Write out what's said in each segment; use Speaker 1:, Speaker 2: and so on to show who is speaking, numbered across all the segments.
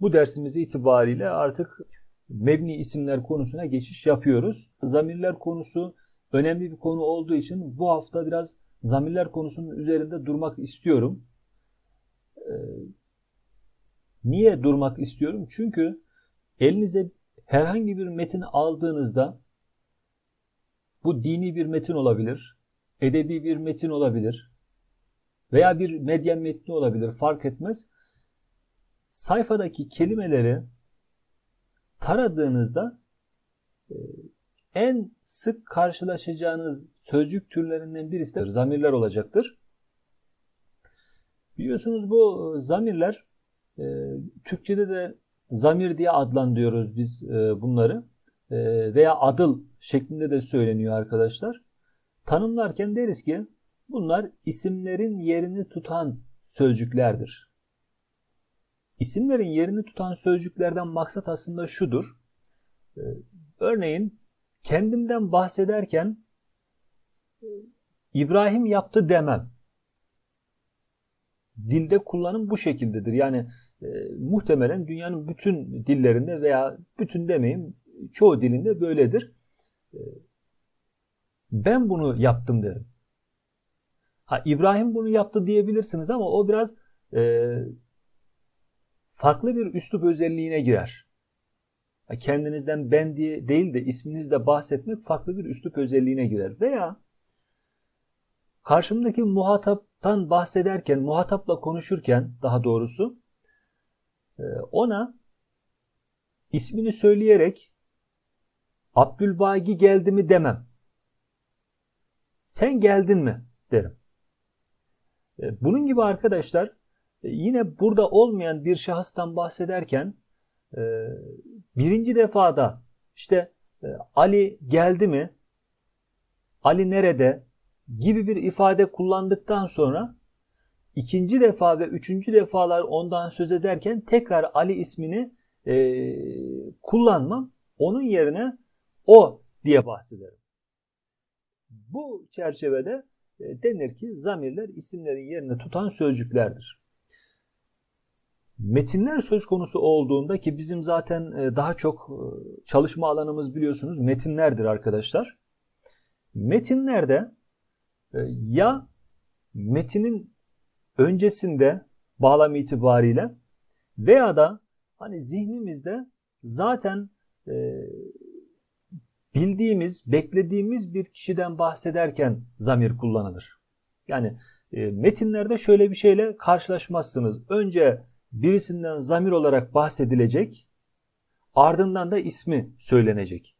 Speaker 1: Bu dersimiz itibariyle artık mebni isimler konusuna geçiş yapıyoruz. Zamirler konusu önemli bir konu olduğu için bu hafta biraz zamirler konusunun üzerinde durmak istiyorum. Ee, niye durmak istiyorum? Çünkü elinize herhangi bir metin aldığınızda bu dini bir metin olabilir, edebi bir metin olabilir veya bir medya metni olabilir fark etmez. Sayfadaki kelimeleri taradığınızda e, en sık karşılaşacağınız sözcük türlerinden birisi de zamirler olacaktır. Biliyorsunuz bu e, zamirler e, Türkçe'de de zamir diye adlandırıyoruz biz bunları veya adıl şeklinde de söyleniyor arkadaşlar. Tanımlarken deriz ki bunlar isimlerin yerini tutan sözcüklerdir. İsimlerin yerini tutan sözcüklerden maksat aslında şudur. Ee, örneğin kendimden bahsederken e, İbrahim yaptı demem. Dilde kullanım bu şekildedir. Yani e, muhtemelen dünyanın bütün dillerinde veya bütün demeyeyim çoğu dilinde böyledir. E, ben bunu yaptım derim. Ha İbrahim bunu yaptı diyebilirsiniz ama o biraz e, farklı bir üslup özelliğine girer. Kendinizden ben diye değil de isminizle bahsetmek farklı bir üslup özelliğine girer. Veya karşımdaki muhataptan bahsederken, muhatapla konuşurken daha doğrusu e, ona ismini söyleyerek Abdülbagi geldi mi demem. Sen geldin mi derim. E, bunun gibi arkadaşlar yine burada olmayan bir şahıstan bahsederken e, birinci defada işte Ali geldi mi? Ali nerede? gibi bir ifade kullandıktan sonra ikinci defa ve üçüncü defalar ondan söz ederken tekrar Ali ismini e, kullanmam. Onun yerine o diye bahsederim. Bu çerçevede e, denir ki zamirler isimlerin yerini tutan sözcüklerdir. Metinler söz konusu olduğunda ki bizim zaten e, daha çok e, çalışma alanımız biliyorsunuz metinlerdir arkadaşlar. Metinlerde ya metinin öncesinde bağlam itibariyle veya da hani zihnimizde zaten bildiğimiz, beklediğimiz bir kişiden bahsederken zamir kullanılır. Yani e, metinlerde şöyle bir şeyle karşılaşmazsınız. Önce birisinden zamir olarak bahsedilecek, ardından da ismi söylenecek.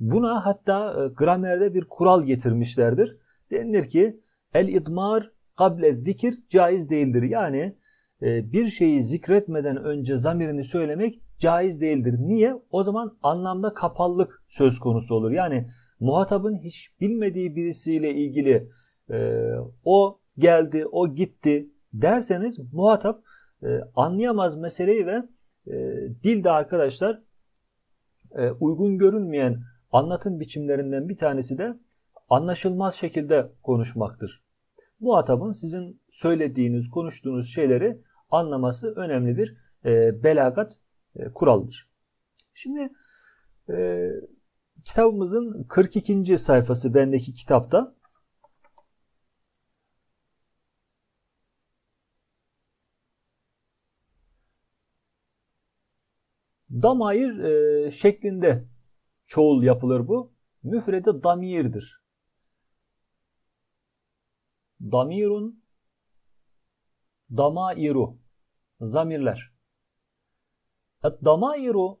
Speaker 1: Buna hatta e, gramerde bir kural getirmişlerdir. Denilir ki el idmar kable zikir caiz değildir. Yani e, bir şeyi zikretmeden önce zamirini söylemek caiz değildir. Niye? O zaman anlamda kapallık söz konusu olur. Yani muhatabın hiç bilmediği birisiyle ilgili e, o geldi, o gitti derseniz muhatap anlayamaz meseleyi ve e, dilde arkadaşlar e, uygun görünmeyen anlatım biçimlerinden bir tanesi de anlaşılmaz şekilde konuşmaktır. Muhatabın sizin söylediğiniz, konuştuğunuz şeyleri anlaması önemli bir e, belagat e, kuralıdır. Şimdi e, kitabımızın 42. sayfası bendeki kitapta Damayir e, şeklinde çoğul yapılır bu. Müfrede damirdir. Damirun damairu zamirler. Et damairu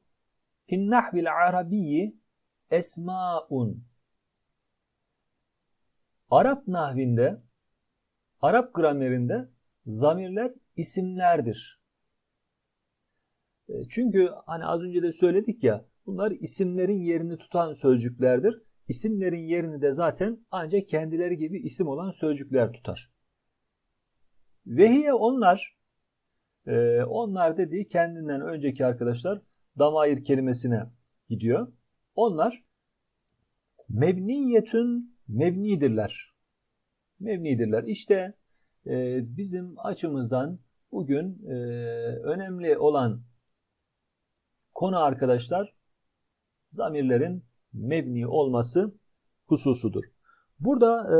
Speaker 1: fin nahvil arabiyyi esmaun. Arap nahvinde, Arap gramerinde zamirler isimlerdir. E, çünkü hani az önce de söyledik ya bunlar isimlerin yerini tutan sözcüklerdir. İsimlerin yerini de zaten ancak kendileri gibi isim olan sözcükler tutar. Vehiye onlar ee, onlar dediği kendinden önceki arkadaşlar damayır kelimesine gidiyor. Onlar mebniyetün mebnidirler. Mebnidirler. İşte e, bizim açımızdan bugün e, önemli olan konu arkadaşlar zamirlerin mebni olması hususudur. Burada e,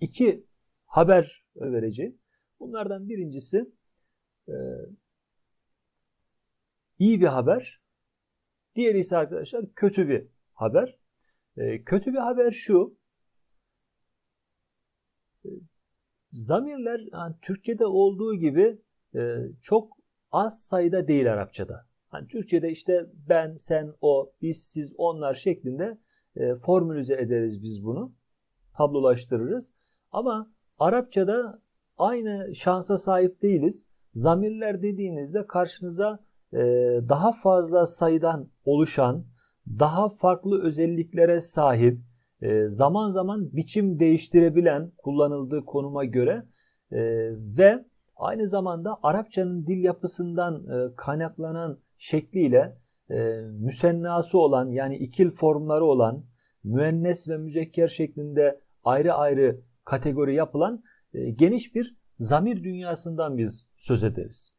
Speaker 1: iki haber vereceğim. Bunlardan birincisi e, iyi bir haber. Diğeri ise arkadaşlar kötü bir haber. E, kötü bir haber şu. E, zamirler yani Türkçe'de olduğu gibi e, çok az sayıda değil Arapçada. Hani Türkçe'de işte ben, sen, o, biz, siz, onlar şeklinde e, formülize ederiz biz bunu. Tablolaştırırız. Ama Arapçada aynı şansa sahip değiliz. Zamirler dediğinizde karşınıza e, daha fazla sayıdan oluşan, daha farklı özelliklere sahip, e, zaman zaman biçim değiştirebilen kullanıldığı konuma göre e, ve aynı zamanda Arapçanın dil yapısından e, kaynaklanan şekliyle e, müsennası olan yani ikil formları olan müennes ve müzekker şeklinde ayrı ayrı kategori yapılan e, geniş bir zamir dünyasından biz söz ederiz.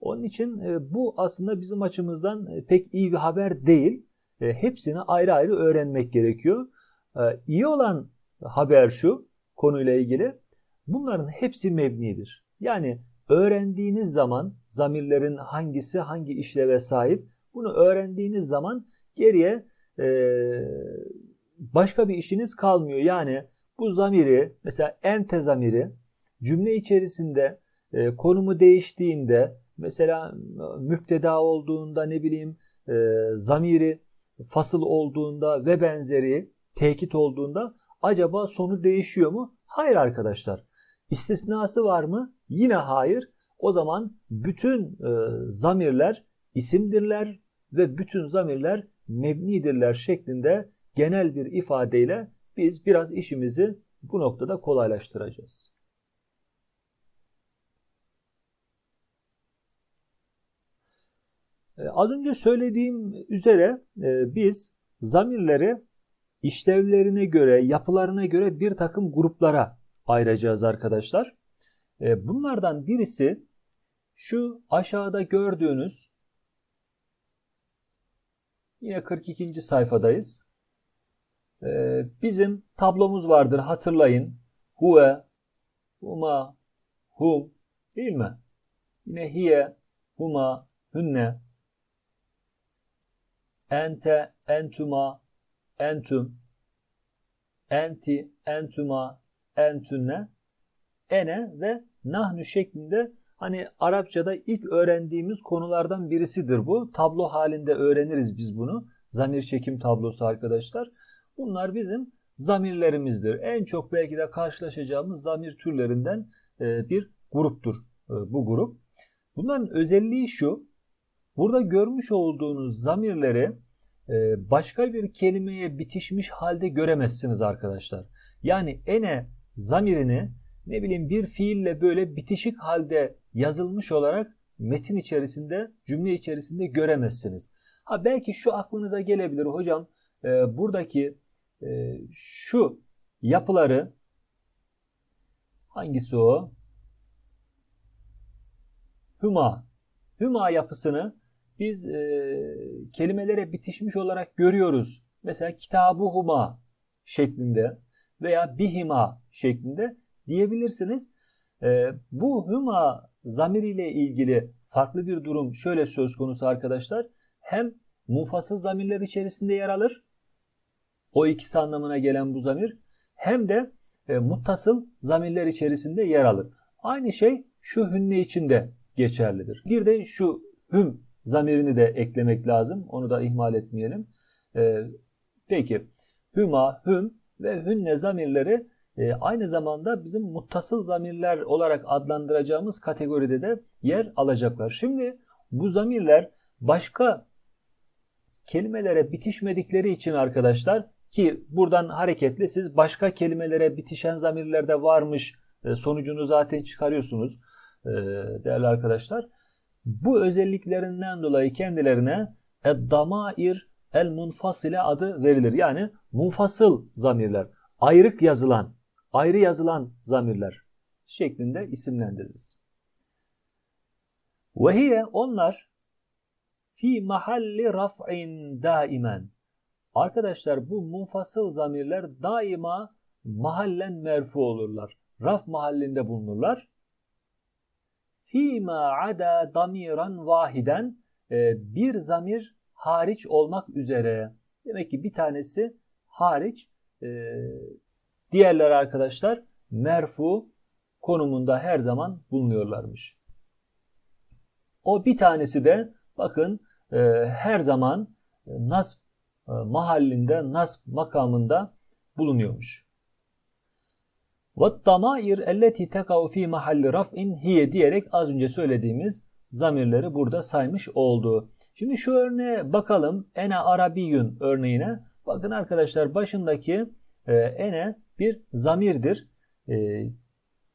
Speaker 1: Onun için e, bu aslında bizim açımızdan e, pek iyi bir haber değil. E, hepsini ayrı ayrı öğrenmek gerekiyor. E, iyi olan haber şu konuyla ilgili. Bunların hepsi mebnidir. Yani öğrendiğiniz zaman zamirlerin hangisi hangi işleve sahip bunu öğrendiğiniz zaman geriye e, başka bir işiniz kalmıyor. Yani bu zamiri mesela ente zamiri cümle içerisinde e, konumu değiştiğinde mesela müpteda olduğunda ne bileyim e, zamiri fasıl olduğunda ve benzeri tekit olduğunda acaba sonu değişiyor mu? Hayır arkadaşlar. İstisnası var mı? Yine hayır. O zaman bütün e, zamirler isimdirler ve bütün zamirler mebnidirler şeklinde genel bir ifadeyle biz biraz işimizi bu noktada kolaylaştıracağız. E, az önce söylediğim üzere e, biz zamirleri işlevlerine göre, yapılarına göre bir takım gruplara ayıracağız arkadaşlar. E, bunlardan birisi şu aşağıda gördüğünüz yine 42. sayfadayız. Bizim tablomuz vardır hatırlayın. Huve, huma, hum değil mi? Yine hiye, huma, hünne, ente, entuma, entum, enti, entuma, entünne, ene ve nahnu şeklinde hani Arapçada ilk öğrendiğimiz konulardan birisidir bu. Tablo halinde öğreniriz biz bunu. Zamir çekim tablosu arkadaşlar. Bunlar bizim zamirlerimizdir. En çok belki de karşılaşacağımız zamir türlerinden e, bir gruptur e, bu grup. Bunların özelliği şu. Burada görmüş olduğunuz zamirleri e, başka bir kelimeye bitişmiş halde göremezsiniz arkadaşlar. Yani ene zamirini ne bileyim bir fiille böyle bitişik halde yazılmış olarak metin içerisinde, cümle içerisinde göremezsiniz. Ha belki şu aklınıza gelebilir hocam. E, buradaki e, şu yapıları hangisi o? Hüma. Hüma yapısını biz e, kelimelere bitişmiş olarak görüyoruz. Mesela kitabı huma şeklinde veya bihima şeklinde diyebilirsiniz. E, bu hüma zamiriyle ilgili farklı bir durum şöyle söz konusu arkadaşlar. Hem mufasıl zamirler içerisinde yer alır. O ikisi anlamına gelen bu zamir. Hem de e, muttasıl zamirler içerisinde yer alır. Aynı şey şu hünne için de geçerlidir. Bir de şu hüm zamirini de eklemek lazım. Onu da ihmal etmeyelim. E, peki hüma, hüm ve hünne zamirleri e, aynı zamanda bizim muttasıl zamirler olarak adlandıracağımız kategoride de yer alacaklar. Şimdi bu zamirler başka kelimelere bitişmedikleri için arkadaşlar ki buradan hareketle siz başka kelimelere bitişen zamirler de varmış e, sonucunu zaten çıkarıyorsunuz e, değerli arkadaşlar. Bu özelliklerinden dolayı kendilerine eddamair el munfasile adı verilir. Yani munfasıl zamirler, ayrık yazılan, ayrı yazılan zamirler şeklinde isimlendiririz. Vehiye onlar fi mahalli raf'in daimen. Arkadaşlar bu munfasıl zamirler daima mahallen merfu olurlar. Raf mahallinde bulunurlar. Fîmâ ada damiran vahiden e, bir zamir hariç olmak üzere. Demek ki bir tanesi hariç e, diğerler arkadaşlar merfu konumunda her zaman bulunuyorlarmış. O bir tanesi de bakın e, her zaman nasb e, mahallinde, nasb makamında bulunuyormuş. وَالدَّمَائِرْ اَلَّتِي تَقَوْ ف۪ي mahalli raf'in hiye diyerek az önce söylediğimiz zamirleri burada saymış oldu. Şimdi şu örneğe bakalım. Ene arabiyun örneğine. Bakın arkadaşlar başındaki e, ene bir zamirdir. E,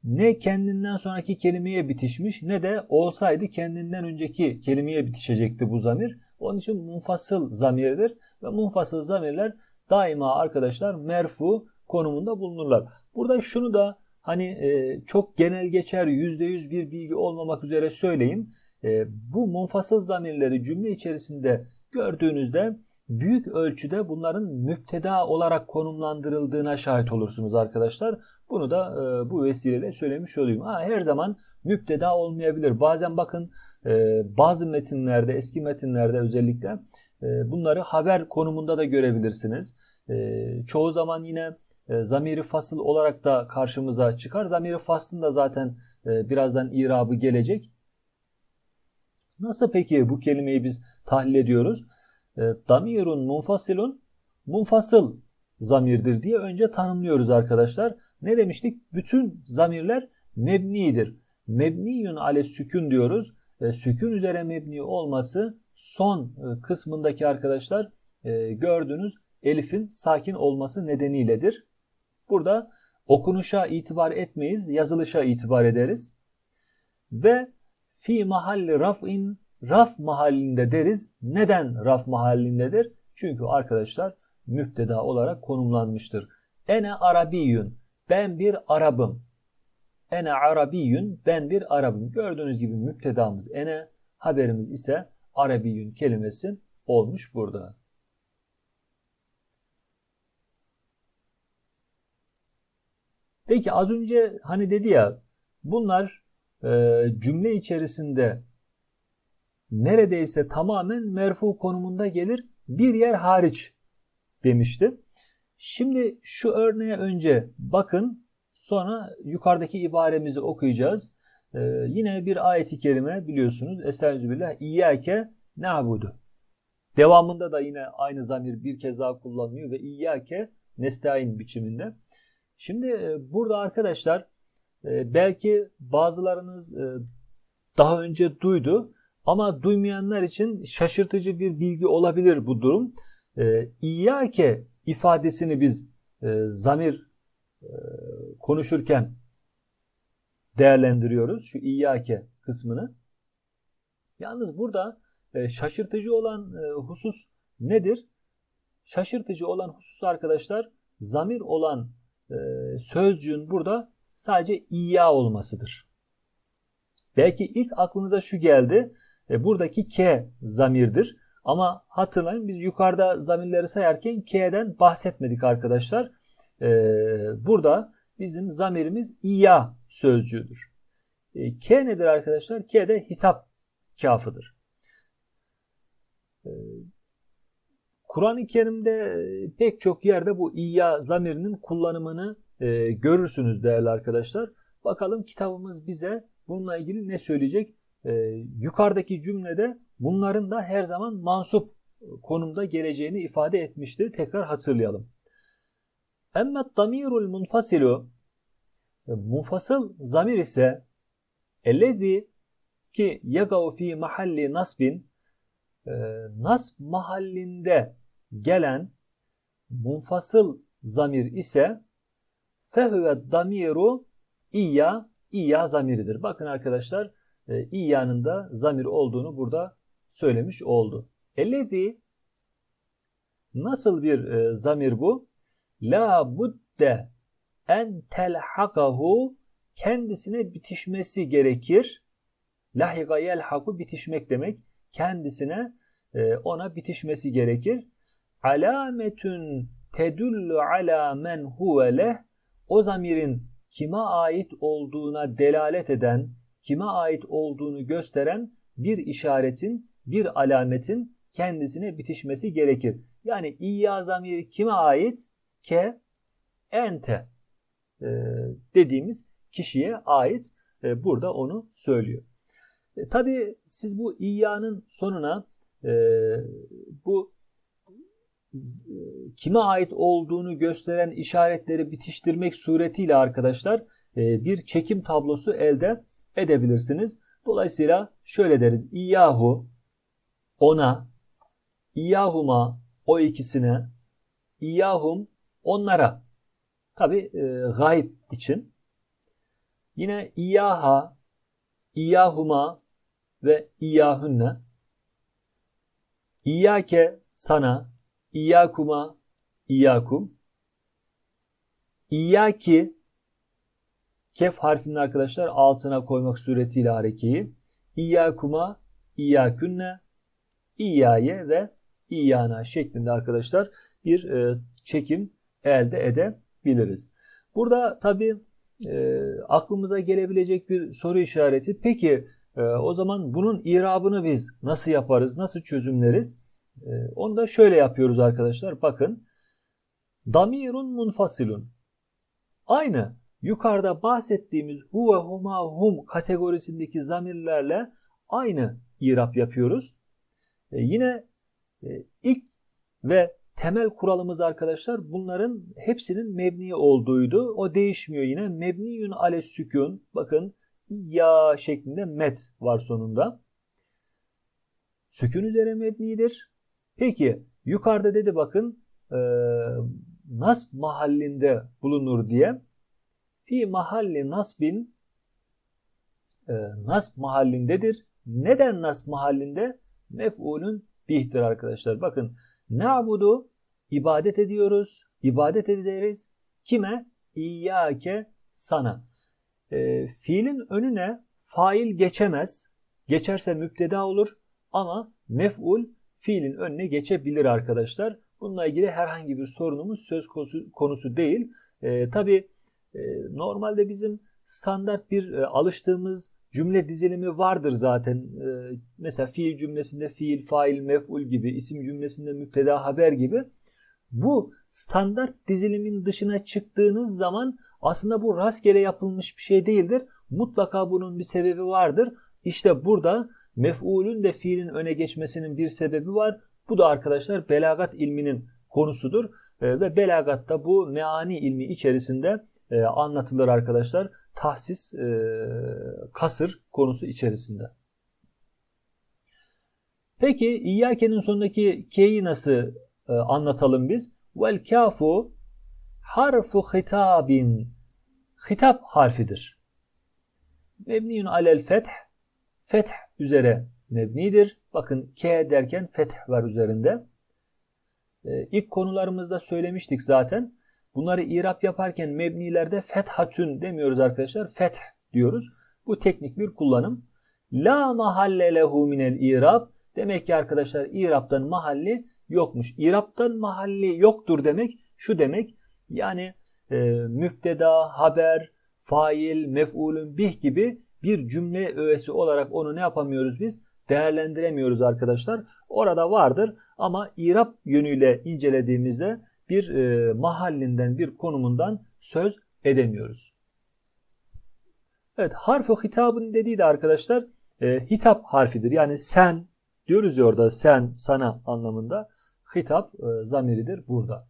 Speaker 1: ne kendinden sonraki kelimeye bitişmiş ne de olsaydı kendinden önceki kelimeye bitişecekti bu zamir. Onun için munfasıl zamirdir ve munfasıl zamirler daima arkadaşlar merfu konumunda bulunurlar. Burada şunu da hani e, çok genel geçer %100 bir bilgi olmamak üzere söyleyeyim. E, bu munfasıl zamirleri cümle içerisinde gördüğünüzde büyük ölçüde bunların müpteda olarak konumlandırıldığına şahit olursunuz arkadaşlar. Bunu da e, bu vesileyle söylemiş olayım. Ha, her zaman müpteda olmayabilir. Bazen bakın e, bazı metinlerde, eski metinlerde özellikle e, bunları haber konumunda da görebilirsiniz. E, çoğu zaman yine e, zamiri fasıl olarak da karşımıza çıkar. Zamiri faslın da zaten e, birazdan irabı gelecek. Nasıl peki bu kelimeyi biz tahlil ediyoruz? E, damirun munfasilun munfasıl zamirdir diye önce tanımlıyoruz arkadaşlar. Ne demiştik? Bütün zamirler mebnidir. Mebniyun ale sükun diyoruz. E, sükun üzere mebni olması son e, kısmındaki arkadaşlar e, gördüğünüz elifin sakin olması nedeniyledir. Burada okunuşa itibar etmeyiz, yazılışa itibar ederiz. Ve fi mahalli raf'in raf mahallinde deriz. Neden raf mahallindedir? Çünkü arkadaşlar müpteda olarak konumlanmıştır. Ene arabiyyun ben bir Arabım. Ene arabiyyun ben bir Arabım. Gördüğünüz gibi müptedamız ene haberimiz ise arabiyyun kelimesi olmuş burada. Peki az önce hani dedi ya bunlar e, cümle içerisinde neredeyse tamamen merfu konumunda gelir bir yer hariç demişti. Şimdi şu örneğe önce bakın sonra yukarıdaki ibaremizi okuyacağız. Ee, yine bir ayeti kerime biliyorsunuz. Estağfirullah. İyyâke na'budu. Devamında da yine aynı zamir bir kez daha kullanılıyor ve İyyâke nestaîn biçiminde. Şimdi e, burada arkadaşlar e, belki bazılarınız e, daha önce duydu ama duymayanlar için şaşırtıcı bir bilgi olabilir bu durum. İyyâke ifadesini biz zamir konuşurken değerlendiriyoruz. Şu İyyâke kısmını. Yalnız burada şaşırtıcı olan husus nedir? Şaşırtıcı olan husus arkadaşlar zamir olan e, sözcüğün burada sadece iya olmasıdır. Belki ilk aklınıza şu geldi. E, buradaki k zamirdir. Ama hatırlayın biz yukarıda zamirleri sayarken k'den bahsetmedik arkadaşlar. E, burada bizim zamirimiz iya sözcüğüdür. E, k nedir arkadaşlar? K de hitap kafıdır. E, Kur'an-ı Kerim'de e, pek çok yerde bu İyya zamirinin kullanımını e, görürsünüz değerli arkadaşlar. Bakalım kitabımız bize bununla ilgili ne söyleyecek? E, yukarıdaki cümlede bunların da her zaman mansup konumda geleceğini ifade etmişti. Tekrar hatırlayalım. Emmet damirul munfasilu e, munfasıl zamir ise ellezi ki yagav fi mahalli nasbin e, nasb mahallinde gelen munfasıl zamir ise fehüve damiru iyya iyya zamiridir. Bakın arkadaşlar e, iyyanın da zamir olduğunu burada söylemiş oldu. Ellezi nasıl bir e, zamir bu? La budde en telhakahu kendisine bitişmesi gerekir. Lahiga yelhaku bitişmek demek. Kendisine e, ona bitişmesi gerekir. Alametün tedullu ala men huve leh o zamirin kime ait olduğuna delalet eden, kime ait olduğunu gösteren bir işaretin, bir alametin kendisine bitişmesi gerekir. Yani İyya zamiri kime ait? Ke, ente e, dediğimiz kişiye ait. E, burada onu söylüyor. E, Tabi siz bu İyya'nın sonuna e, bu kime ait olduğunu gösteren işaretleri bitiştirmek suretiyle arkadaşlar e, bir çekim tablosu elde edebilirsiniz. Dolayısıyla şöyle deriz. İyyahu ona, İyyahuma o ikisine, İyyahum onlara. Tabi e, gayb için. Yine İyyaha, İyyahuma ve İyyahünne. İyyake sana, İyyakuma, İyyakum. İyyaki kef harfinin arkadaşlar altına koymak suretiyle harekeyi. İyyakuma, İyyakünne, İyyaye ve İyyana şeklinde arkadaşlar bir e, çekim elde edebiliriz. Burada tabi e, aklımıza gelebilecek bir soru işareti. Peki e, o zaman bunun irabını biz nasıl yaparız, nasıl çözümleriz? E, onu da şöyle yapıyoruz arkadaşlar. Bakın. Damirun munfasilun. Aynı yukarıda bahsettiğimiz huve huma hum kategorisindeki zamirlerle aynı irap yapıyoruz. E, yine e, ilk ve temel kuralımız arkadaşlar bunların hepsinin mebni olduğuydu. O değişmiyor yine. Mebniyün ale sükun. Bakın ya şeklinde met var sonunda. Sükun üzere mebnidir. Peki yukarıda dedi bakın e, nasb mahallinde bulunur diye. Fi mahalli nasbin e, nasb mahallindedir. Neden nasb mahallinde? Mef'ulün bihtir arkadaşlar. Bakın Na'budu ibadet ediyoruz. ibadet ederiz. Kime? İyyâke sana. E, fiilin önüne fail geçemez. Geçerse müpteda olur ama mef'ul fiilin önüne geçebilir arkadaşlar. Bununla ilgili herhangi bir sorunumuz söz konusu, konusu değil. E, Tabi e, normalde bizim standart bir e, alıştığımız cümle dizilimi vardır zaten. E, mesela fiil cümlesinde fiil, fail, mef'ul gibi, isim cümlesinde müpteda, haber gibi. Bu standart dizilimin dışına çıktığınız zaman aslında bu rastgele yapılmış bir şey değildir. Mutlaka bunun bir sebebi vardır. İşte burada mef'ulün de fiilin öne geçmesinin bir sebebi var. Bu da arkadaşlar belagat ilminin konusudur. E, ve belagatta bu meani ilmi içerisinde e, anlatılır arkadaşlar. Tahsis, e, kasır konusu içerisinde. Peki İyyake'nin sonundaki K'yi nasıl e, anlatalım biz? Vel kafu harfu hitabin hitap harfidir. Mebniyun alel feth feth üzere mebnidir. Bakın K derken feth var üzerinde. Ee, ilk konularımızda söylemiştik zaten. Bunları irap yaparken mebnilerde fethatün demiyoruz arkadaşlar. Feth diyoruz. Bu teknik bir kullanım. La mahalle lehu minel irab. Demek ki arkadaşlar iraptan mahalli yokmuş. İraptan mahalli yoktur demek şu demek. Yani e, müpteda, haber, fail, mef'ulün bih gibi bir cümle öğesi olarak onu ne yapamıyoruz biz? Değerlendiremiyoruz arkadaşlar. Orada vardır ama irap yönüyle incelediğimizde bir e, mahallinden, bir konumundan söz edemiyoruz. Evet, harfu hitabın dediği de arkadaşlar e, hitap harfidir. Yani sen diyoruz ya orada sen, sana anlamında hitap e, zamiridir burada.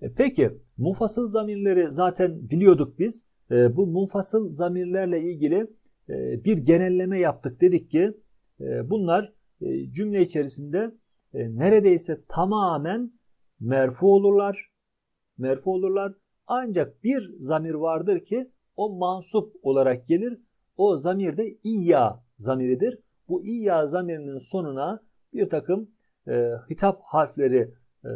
Speaker 1: E, peki munfasıl zamirleri zaten biliyorduk biz. E, bu munfasıl zamirlerle ilgili e, bir genelleme yaptık. Dedik ki e, bunlar e, cümle içerisinde neredeyse tamamen merfu olurlar. Merfu olurlar. Ancak bir zamir vardır ki o mansup olarak gelir. O zamir de iyya zamiridir. Bu iyya zamirinin sonuna bir takım e, hitap harfleri e,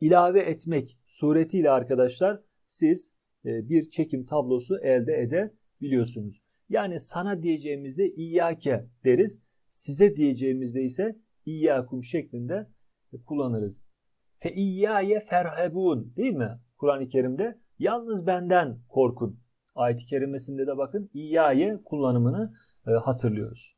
Speaker 1: ilave etmek suretiyle arkadaşlar siz bir çekim tablosu elde edebiliyorsunuz. Yani sana diyeceğimizde iyyake deriz. Size diyeceğimizde ise iyyakum şeklinde kullanırız. Fe iyyaye ferhebun değil mi? Kur'an-ı Kerim'de yalnız benden korkun. Ayet-i kerimesinde de bakın iyyaye kullanımını e, hatırlıyoruz.